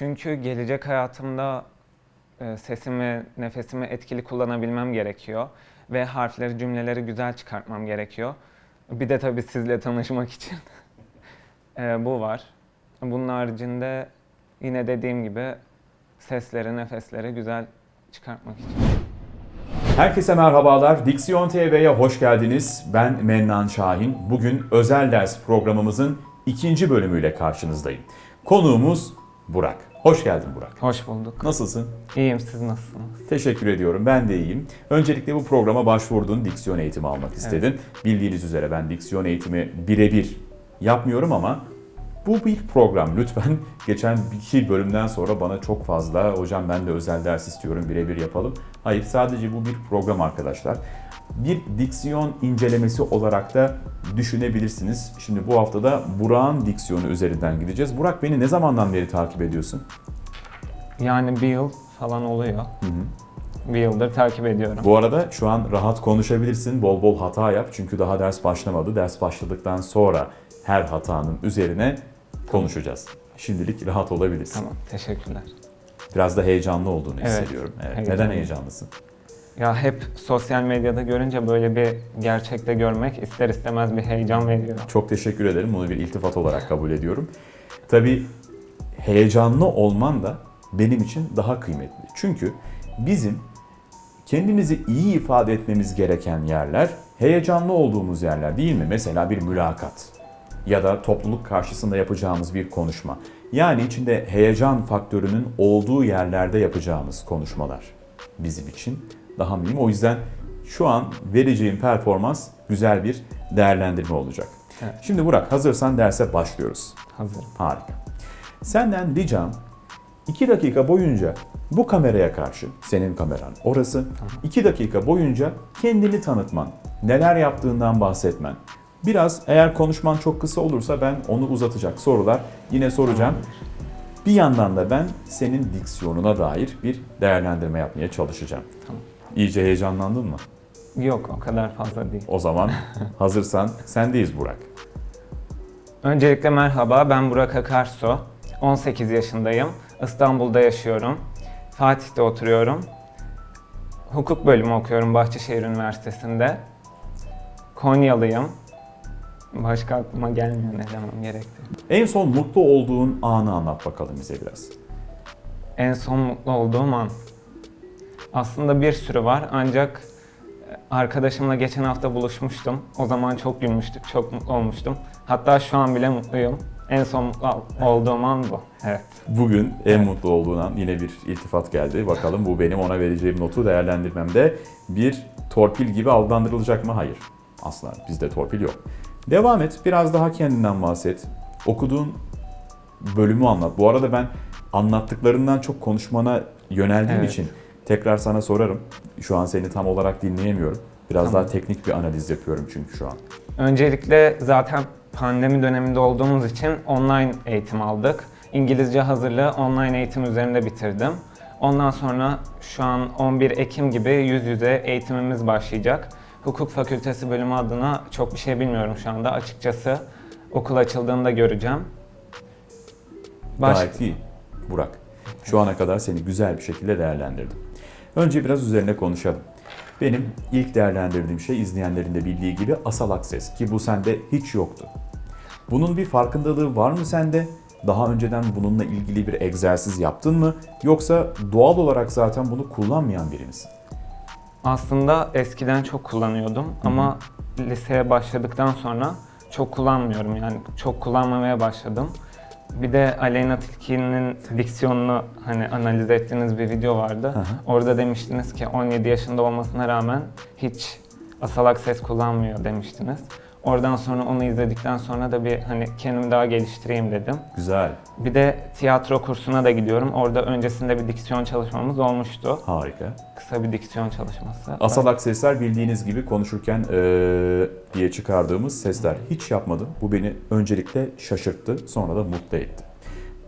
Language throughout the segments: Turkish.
Çünkü gelecek hayatımda e, sesimi, nefesimi etkili kullanabilmem gerekiyor. Ve harfleri, cümleleri güzel çıkartmam gerekiyor. Bir de tabii sizle tanışmak için e, bu var. Bunun haricinde yine dediğim gibi sesleri, nefesleri güzel çıkartmak için. Herkese merhabalar. Diksiyon TV'ye hoş geldiniz. Ben Mennan Şahin. Bugün özel ders programımızın ikinci bölümüyle karşınızdayım. Konuğumuz Burak. Hoş geldin Burak. Hoş bulduk. Nasılsın? İyiyim, siz nasılsınız? Teşekkür ediyorum. Ben de iyiyim. Öncelikle bu programa başvurdun. Diksiyon eğitimi almak istedin. Bildiğiniz üzere ben diksiyon eğitimi birebir yapmıyorum ama bu bir program. Lütfen geçen iki bölümden sonra bana çok fazla hocam ben de özel ders istiyorum birebir yapalım. Hayır sadece bu bir program arkadaşlar. Bir diksiyon incelemesi olarak da düşünebilirsiniz. Şimdi bu haftada Burak'ın diksiyonu üzerinden gideceğiz. Burak beni ne zamandan beri takip ediyorsun? Yani bir yıl falan oluyor. Bir yıldır takip ediyorum. Bu arada şu an rahat konuşabilirsin. Bol bol hata yap. Çünkü daha ders başlamadı. Ders başladıktan sonra her hatanın üzerine konuşacağız. Şimdilik rahat olabilirsin. Tamam, teşekkürler. Biraz da heyecanlı olduğunu Evet, hissediyorum. Evet. Neden heyecanlısın? Ya hep sosyal medyada görünce böyle bir gerçekte görmek ister istemez bir heyecan veriyor. Çok teşekkür ederim. Bunu bir iltifat olarak kabul ediyorum. Tabii heyecanlı olman da benim için daha kıymetli. Çünkü bizim kendimizi iyi ifade etmemiz gereken yerler heyecanlı olduğumuz yerler değil mi? Mesela bir mülakat ya da topluluk karşısında yapacağımız bir konuşma. Yani içinde heyecan faktörünün olduğu yerlerde yapacağımız konuşmalar bizim için daha mühim. O yüzden şu an vereceğim performans güzel bir değerlendirme olacak. Evet. Şimdi Burak hazırsan derse başlıyoruz. Hazırım. Harika. Senden ricam 2 dakika boyunca bu kameraya karşı, senin kameran orası, 2 dakika boyunca kendini tanıtman, neler yaptığından bahsetmen. Biraz eğer konuşman çok kısa olursa ben onu uzatacak sorular yine soracağım. Bir yandan da ben senin diksiyonuna dair bir değerlendirme yapmaya çalışacağım. Tamam. İyice heyecanlandın mı? Yok o kadar fazla değil. O zaman hazırsan sendeyiz Burak. Öncelikle merhaba ben Burak Akarsu. 18 yaşındayım. İstanbul'da yaşıyorum. Fatih'te oturuyorum. Hukuk bölümü okuyorum Bahçeşehir Üniversitesi'nde. Konyalıyım. Başka aklıma gelmiyor ne demem gerekti. En son mutlu olduğun anı anlat bakalım bize biraz. En son mutlu olduğum an. Aslında bir sürü var ancak e, arkadaşımla geçen hafta buluşmuştum. O zaman çok gülmüştük, çok mutlu olmuştum. Hatta şu an bile mutluyum. En son mutlu olduğum an bu. Evet. Bugün en mutlu olduğun an yine bir iltifat geldi. Bakalım bu benim ona vereceğim notu değerlendirmemde bir torpil gibi adlandırılacak mı? Hayır. Asla bizde torpil yok. Devam et. Biraz daha kendinden bahset. Okuduğun bölümü anlat. Bu arada ben anlattıklarından çok konuşmana yöneldiğim Evet. için tekrar sana sorarım. Şu an seni tam olarak dinleyemiyorum. Biraz Tamam. daha teknik bir analiz yapıyorum çünkü şu an. Öncelikle zaten pandemi döneminde olduğumuz için online eğitim aldık. İngilizce hazırlığı online eğitim üzerinde bitirdim. Ondan sonra şu an 11 Ekim gibi yüz yüze eğitimimiz başlayacak. Hukuk Fakültesi bölümü adına çok bir şey bilmiyorum şu anda. Açıkçası okul açıldığında göreceğim. Baş- Gayet iyi Burak. Şu ana kadar seni güzel bir şekilde değerlendirdim. Önce biraz üzerine konuşalım. Benim ilk değerlendirdiğim şey izleyenlerin de bildiği gibi asal akses ki bu sende hiç yoktu. Bunun bir farkındalığı var mı sende? Daha önceden bununla ilgili bir egzersiz yaptın mı? Yoksa doğal olarak zaten bunu kullanmayan biri misin? Aslında eskiden çok kullanıyordum ama liseye başladıktan sonra çok kullanmıyorum yani çok kullanmamaya başladım. Bir de Aleyna Tilki'nin diksiyonunu hani analiz ettiğiniz bir video vardı. hı. Orada demiştiniz ki 17 yaşında olmasına rağmen hiç asalak ses kullanmıyor demiştiniz. Oradan sonra onu izledikten sonra da bir hani kendimi daha geliştireyim dedim. Güzel, Bir de tiyatro kursuna da gidiyorum. Orada öncesinde bir diksiyon çalışmamız olmuştu. harika. Kısa bir diksiyon çalışması. Asal aksesler bildiğiniz gibi konuşurken eee, diye çıkardığımız sesler hiç yapmadım. Bu beni öncelikle şaşırttı, sonra da mutlu etti.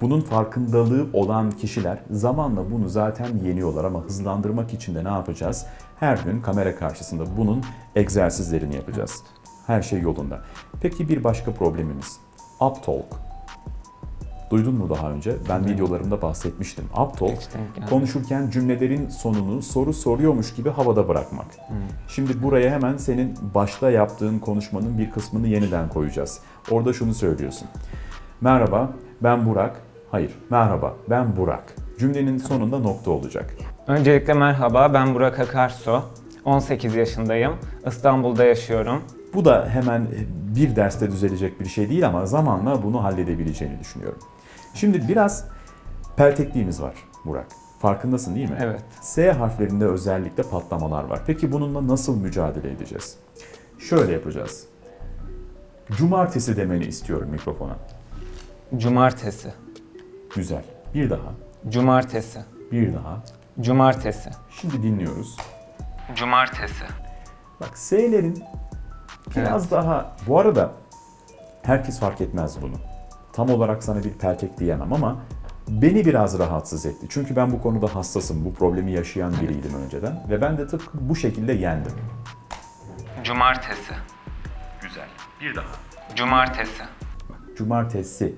Bunun farkındalığı olan kişiler zamanla bunu zaten yeniyorlar ama hızlandırmak için de ne yapacağız? Her gün kamera karşısında bunun egzersizlerini yapacağız. Her şey yolunda. Peki bir başka problemimiz. Uptalk. Duydun mu daha önce? Ben videolarımda bahsetmiştim. Gelmedi. konuşurken cümlelerin sonunu soru soruyormuş gibi havada bırakmak. Şimdi buraya hemen senin başta yaptığın konuşmanın bir kısmını yeniden koyacağız. Orada şunu söylüyorsun. Merhaba, ben Burak. Hayır, merhaba, ben Burak. Cümlenin sonunda nokta olacak. Öncelikle merhaba, ben Burak Akarsu. 18 yaşındayım. İstanbul'da yaşıyorum. Bu da hemen bir derste düzelecek bir şey değil ama zamanla bunu halledebileceğini düşünüyorum. Şimdi biraz peltekliğimiz var Burak. Farkındasın değil mi? Evet. S harflerinde özellikle patlamalar var. Peki bununla nasıl mücadele edeceğiz? Şöyle yapacağız. Cumartesi demeni istiyorum mikrofona. Cumartesi. Güzel. Bir daha. Cumartesi. Bir daha. Cumartesi. Şimdi dinliyoruz. Cumartesi. Bak S'lerin biraz daha... Bu arada herkes fark etmez bunu. Tam olarak sana bir peltek diyemem ama beni biraz rahatsız etti. Çünkü ben bu konuda hassasım. Bu problemi yaşayan biriydim önceden. Ve ben de tıpkı bu şekilde yendim. Cumartesi. Güzel. Bir daha. Cumartesi. Cumartesi.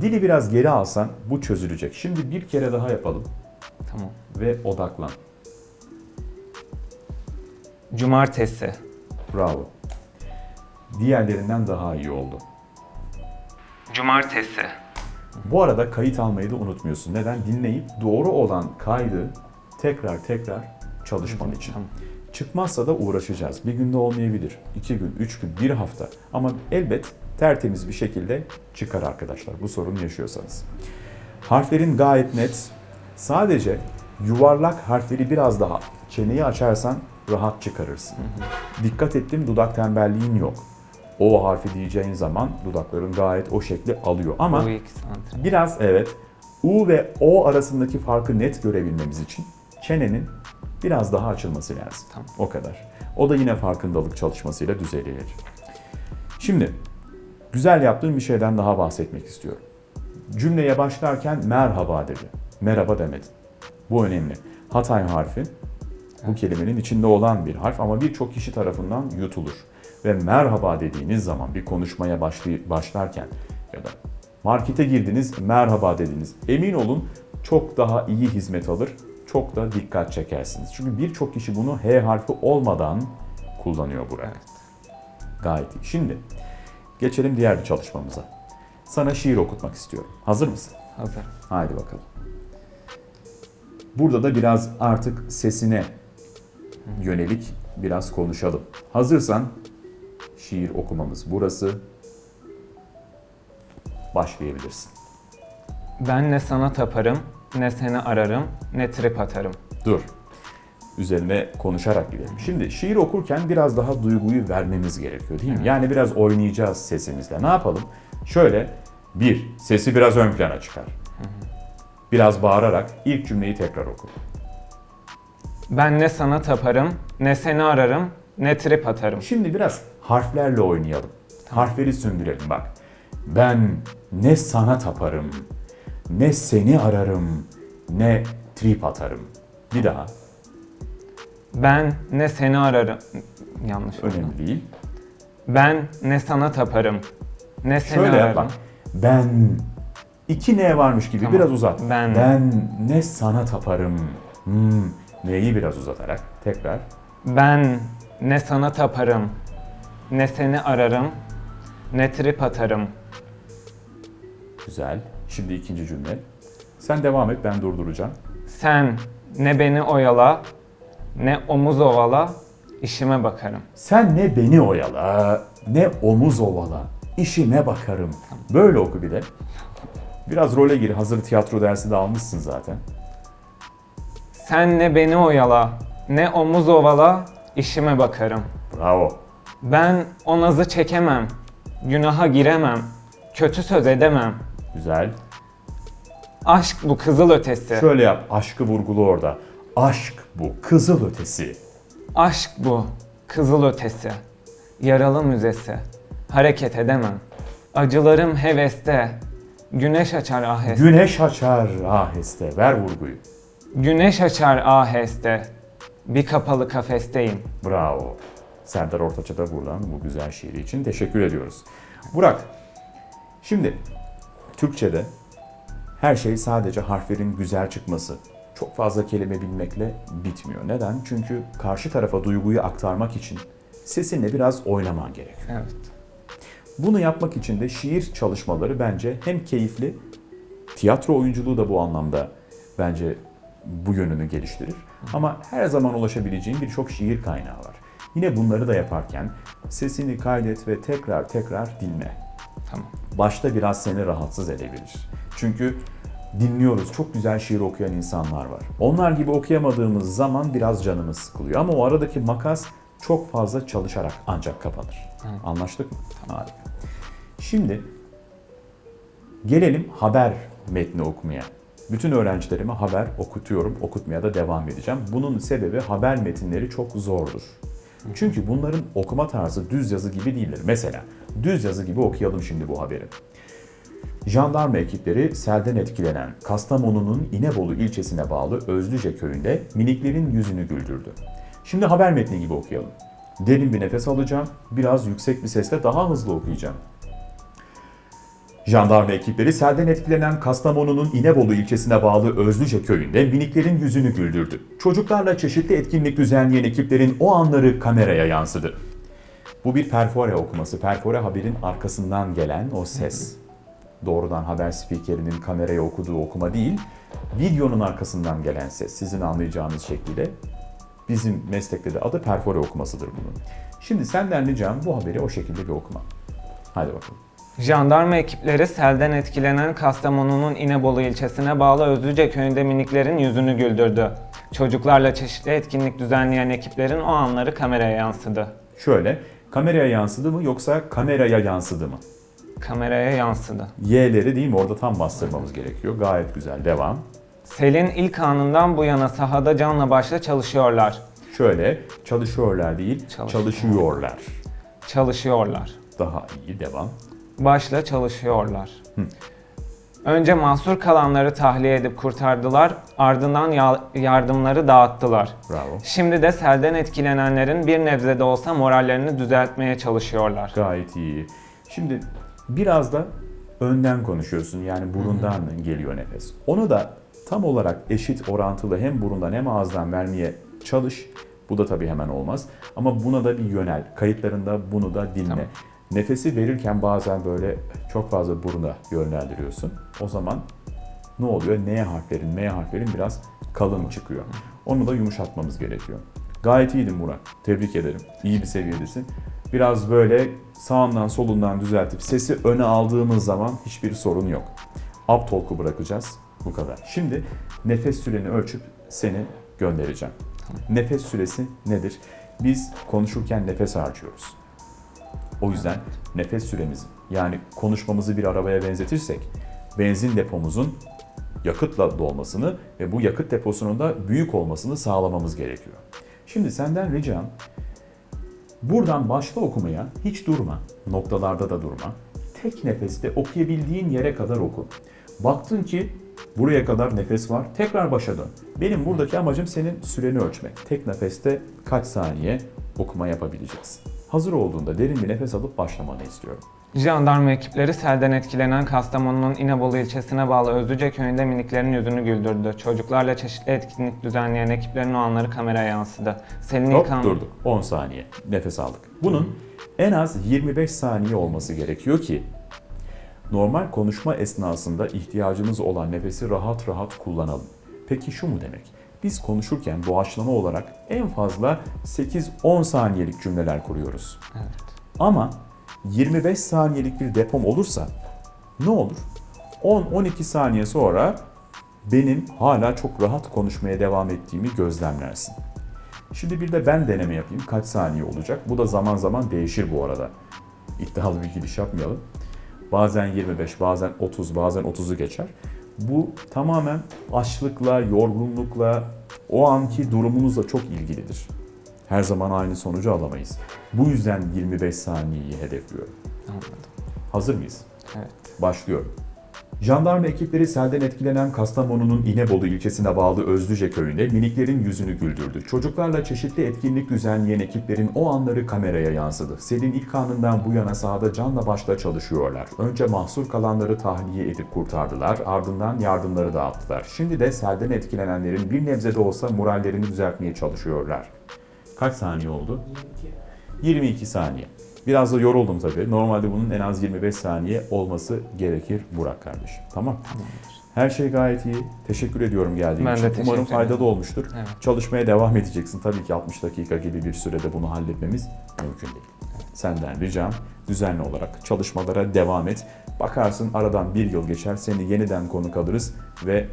Dili biraz geri alsan bu çözülecek. Şimdi bir kere daha yapalım Tamam. ve odaklan. Cumartesi. Bravo. Diğerlerinden daha iyi oldu. Cumartesi. Bu arada kayıt almayı da unutmuyorsun. Neden? Dinleyip doğru olan kaydı tekrar tekrar çalışman için. Tamam. Çıkmazsa da uğraşacağız. Bir günde olmayabilir. iki gün, üç gün, bir hafta. Ama elbet tertemiz bir şekilde çıkar arkadaşlar. Bu sorunu yaşıyorsanız. Harflerin gayet net. Sadece yuvarlak harfleri biraz daha çeneyi açarsan rahat çıkarırsın. Dikkat ettim dudak tembelliğin yok. O harfi diyeceğin zaman dudakların gayet o şekli alıyor. Ama. Biraz evet. U ve O arasındaki farkı net görebilmemiz için çenenin biraz daha açılması lazım. Tamam. O kadar. O da yine farkındalık çalışmasıyla düzelir. Şimdi güzel yaptığım bir şeyden daha bahsetmek istiyorum. Cümleye başlarken merhaba dedi. Merhaba demedin. Bu önemli. Hatay harfi bu kelimenin içinde olan bir harf ama birçok kişi tarafından yutulur. Ve merhaba dediğiniz zaman bir konuşmaya başlay- başlarken ya da markete girdiniz merhaba dediniz. Emin olun çok daha iyi hizmet alır, çok da dikkat çekersiniz. Çünkü birçok kişi bunu H harfi olmadan kullanıyor buraya. Evet. Gayet iyi. Şimdi geçelim diğer bir çalışmamıza. Sana şiir okutmak istiyorum. Hazır mısın? Hazır. Haydi bakalım. Burada da biraz artık sesine yönelik biraz konuşalım. Hazırsan şiir okumamız burası. Başlayabilirsin. Ben ne sana taparım, ne seni ararım, ne trip atarım. Dur. Üzerine konuşarak gidelim. Şimdi şiir okurken biraz daha duyguyu vermemiz gerekiyor değil mi? Yani biraz oynayacağız sesimizle. Ne yapalım? Şöyle bir, sesi biraz ön plana çıkar. Biraz bağırarak ilk cümleyi tekrar oku. Ben ne sana taparım, ne seni ararım, ne trip atarım. Şimdi biraz harflerle oynayalım. Harfleri sündürelim bak. Ben ne sana taparım, ne seni ararım, ne trip atarım. Bir daha. Ben ne seni ararım... Yanlış oldu. Önemli değil. Ben ne sana taparım, ne seni Şöyle ararım. bak. Ben iki ne varmış gibi Tamam. biraz uzat. Ben- ben ne sana taparım. Hmm, neyi biraz uzatarak tekrar. Ben ne sana taparım, ne seni ararım, ne trip atarım. Güzel. Şimdi ikinci cümle. Sen devam et ben durduracağım. Sen ne beni oyala, ne omuz ovala, işime bakarım. Sen ne beni oyala, ne omuz ovala, işime bakarım. Böyle oku bir de. Biraz role gir. Hazır tiyatro dersi de almışsın zaten. Sen ne beni oyala, ne omuz ovala, işime bakarım. Bravo. Ben o nazı çekemem, günaha giremem, kötü söz edemem. Güzel. Aşk bu kızıl ötesi. Şöyle yap. Aşkı vurgulu orada. Aşk bu. Kızıl ötesi. Aşk bu kızıl ötesi. Yaralı müzesi. Hareket edemem. Acılarım heveste. Güneş açar aheste. Güneş açar aheste. Ver vurguyu. Güneş açar aheste. Bir kapalı kafesteyim. Bravo. Serdar Ortaç'a da buradan bu güzel şiiri için teşekkür ediyoruz. Burak, şimdi Türkçe'de Her şey sadece harflerin güzel çıkması, çok fazla kelime bilmekle bitmiyor. Neden? Çünkü karşı tarafa duyguyu aktarmak için sesinle biraz oynaman gerekiyor. Evet. Bunu yapmak için de şiir çalışmaları bence hem keyifli, tiyatro oyunculuğu da bu anlamda bence bu yönünü geliştirir. Ama her zaman ulaşabileceğin birçok şiir kaynağı var. Yine bunları da yaparken sesini kaydet ve tekrar tekrar dinle. Tamam. Başta biraz seni rahatsız edebilir. Çünkü dinliyoruz, çok güzel şiir okuyan insanlar var. Onlar gibi okuyamadığımız zaman biraz canımız sıkılıyor. Ama o aradaki makas çok fazla çalışarak ancak kapanır. Evet. Anlaştık mı? Harika. Şimdi gelelim haber metni okumaya. Bütün öğrencilerime haber okutuyorum, okutmaya da devam edeceğim. Bunun sebebi haber metinleri çok zordur. Çünkü bunların okuma tarzı düz yazı gibi değildir. Mesela düz yazı gibi okuyalım şimdi bu haberi. Jandarma ekipleri selden etkilenen Kastamonu'nun İnebolu ilçesine bağlı Özlüce köyünde miniklerin yüzünü güldürdü. Şimdi haber metni gibi okuyalım. Derin bir nefes alacağım, biraz yüksek bir sesle daha hızlı okuyacağım. Jandarma ekipleri selden etkilenen Kastamonu'nun İnebolu ilçesine bağlı Özlüce köyünde miniklerin yüzünü güldürdü. Çocuklarla çeşitli etkinlik düzenleyen ekiplerin o anları kameraya yansıdı. Bu bir perfore okuması. Perfore haberin arkasından gelen o ses. Doğrudan haber spikerinin kameraya okuduğu okuma değil, videonun arkasından gelen ses. Sizin anlayacağınız şekliyle bizim meslekte de adı perfore okumasıdır bunun. Şimdi senden ricam bu haberi o şekilde bir okuma. Hadi bakalım. Jandarma ekipleri selden etkilenen Kastamonu'nun İnebolu ilçesine bağlı Özlüce köyünde miniklerin yüzünü güldürdü. Çocuklarla çeşitli etkinlik düzenleyen ekiplerin o anları kameraya yansıdı. Şöyle, kameraya yansıdı mı yoksa kameraya yansıdı mı? Kameraya yansıdı. Y'leri değil mi? Orada tam bastırmamız gerekiyor. Gayet güzel. Devam. Selin ilk anından bu yana sahada canla başla çalışıyorlar. Şöyle, çalışıyorlar değil, Çalışıyor. çalışıyorlar. Çalışıyorlar. Daha iyi. Devam. Başla çalışıyorlar. Önce mahsur kalanları tahliye edip kurtardılar, ardından ya- yardımları dağıttılar. Bravo. Şimdi de selden etkilenenlerin bir nebze de olsa morallerini düzeltmeye çalışıyorlar. Gayet iyi. Şimdi biraz da önden konuşuyorsun. Yani burundan geliyor nefes. Onu da tam olarak eşit orantılı hem burundan hem ağızdan vermeye çalış. Bu da tabii hemen olmaz. Ama buna da bir yönel. Kayıtlarında bunu da dinle. Tamam. Nefesi verirken bazen böyle çok fazla buruna yönlendiriyorsun. O zaman ne oluyor? N harflerin, M harflerin biraz kalın çıkıyor. Onu da yumuşatmamız gerekiyor. Gayet iyiydin Murat. Tebrik ederim. İyi bir seviyedesin. Biraz böyle sağından solundan düzeltip sesi öne aldığımız zaman hiçbir sorun yok. Up talk'u bırakacağız. Bu kadar. Şimdi nefes süreni ölçüp seni göndereceğim. Nefes süresi nedir? Biz konuşurken nefes harcıyoruz. O yüzden nefes süremizi yani konuşmamızı bir arabaya benzetirsek benzin depomuzun yakıtla dolmasını ve bu yakıt deposunun da büyük olmasını sağlamamız gerekiyor. Şimdi senden ricam buradan başla okumaya hiç durma. Noktalarda da durma. Tek nefeste okuyabildiğin yere kadar oku. Baktın ki buraya kadar nefes var. Tekrar başa dön. Benim buradaki amacım senin süreni ölçmek. Tek nefeste kaç saniye okuma yapabileceksin. Hazır olduğunda derin bir nefes alıp başlamanı istiyorum. Jandarma ekipleri selden etkilenen Kastamonu'nun İnebolu ilçesine bağlı Özlüce köyünde miniklerin yüzünü güldürdü. Çocuklarla çeşitli etkinlik düzenleyen ekiplerin o anları kameraya yansıdı. Selin Hop ilk an... durduk. 10 saniye. Nefes aldık. Bunun en az 25 saniye olması gerekiyor ki normal konuşma esnasında ihtiyacımız olan nefesi rahat rahat kullanalım. Peki şu mu demek? Biz konuşurken doğaçlama olarak en fazla 8-10 saniyelik cümleler kuruyoruz. Evet. Ama 25 saniyelik bir depom olursa ne olur? 10-12 saniye sonra benim hala çok rahat konuşmaya devam ettiğimi gözlemlersin. Şimdi bir de ben deneme yapayım. Kaç saniye olacak? Bu da zaman zaman değişir bu arada. İddialı bir giriş yapmayalım. Bazen 25, bazen 30, bazen 30'u geçer. Bu tamamen açlıkla, yorgunlukla, o anki durumunuzla çok ilgilidir. Her zaman aynı sonucu alamayız. Bu yüzden 25 saniyeyi hedefliyorum. Anladım. Hazır mıyız? Evet. Başlıyorum. Jandarma ekipleri selden etkilenen Kastamonu'nun İnebolu ilçesine bağlı Özlüce köyünde miniklerin yüzünü güldürdü. Çocuklarla çeşitli etkinlik düzenleyen ekiplerin o anları kameraya yansıdı. Selin ilk anından bu yana sahada canla başla çalışıyorlar. Önce mahsur kalanları tahliye edip kurtardılar, ardından yardımları dağıttılar. Şimdi de selden etkilenenlerin bir nebze de olsa morallerini düzeltmeye çalışıyorlar. Kaç saniye oldu? 22 saniye. Biraz da yoruldum tabii. Normalde bunun en az 25 saniye olması gerekir Burak kardeşim. Tamam. Her şey gayet iyi. Teşekkür ediyorum geldiğin Ben için. Umarım ederim. faydalı olmuştur. Evet. Çalışmaya devam edeceksin. Tabii ki 60 dakika gibi bir sürede bunu halletmemiz mümkün değil. Senden ricam düzenli olarak çalışmalara devam et. Bakarsın aradan bir yıl geçer seni yeniden konuk alırız ve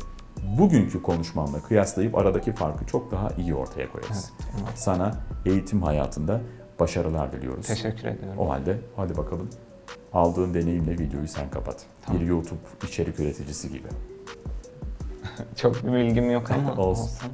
bugünkü konuşmanla kıyaslayıp aradaki farkı çok daha iyi ortaya koyarız. Evet, umarım. Sana eğitim hayatında başarılar diliyoruz. Teşekkür ediyorum. O halde hadi bakalım. Aldığın deneyimle videoyu sen kapat. Tamam. Bir YouTube içerik üreticisi gibi. Çok bir bilgim yok ama Olsun. olsun.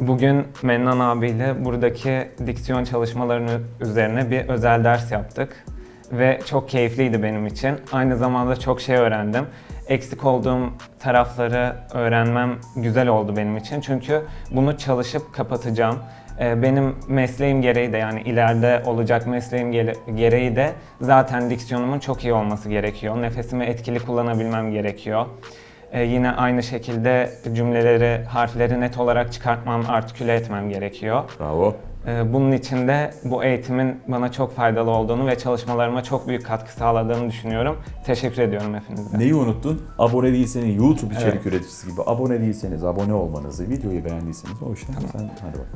Bugün Mennan abiyle buradaki diksiyon çalışmalarının üzerine bir özel ders yaptık. Ve çok keyifliydi benim için. Aynı zamanda çok şey öğrendim. Eksik olduğum tarafları öğrenmem güzel oldu benim için. Çünkü bunu çalışıp kapatacağım. Ee, Benim mesleğim gereği de yani ileride olacak mesleğim gere- gereği de zaten diksiyonumun çok iyi olması gerekiyor. Nefesimi etkili kullanabilmem gerekiyor. Ee, yine aynı şekilde cümleleri, harfleri net olarak çıkartmam, artiküle etmem gerekiyor. Bravo. Ee, bunun için de bu eğitimin bana çok faydalı olduğunu ve çalışmalarıma çok büyük katkı sağladığını düşünüyorum. Teşekkür ediyorum hepinize. Neyi unuttun? Abone değilseniz YouTube içerik Evet. üreticisi gibi abone değilseniz abone olmanızı, videoyu beğendiyseniz o işlem sen hadi bakalım.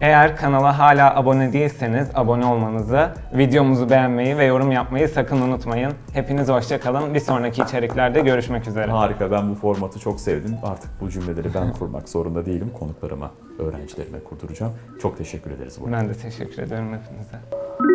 Eğer kanala hala abone değilseniz abone olmanızı, videomuzu beğenmeyi ve yorum yapmayı sakın unutmayın. Hepiniz hoşça kalın. Bir sonraki içeriklerde görüşmek üzere. Harika ben bu formatı çok sevdim. Artık bu cümleleri ben kurmak zorunda değilim. Konuklarıma, öğrencilerime kurduracağım. Çok teşekkür ederiz bu Ben de teşekkür ederim hepinize.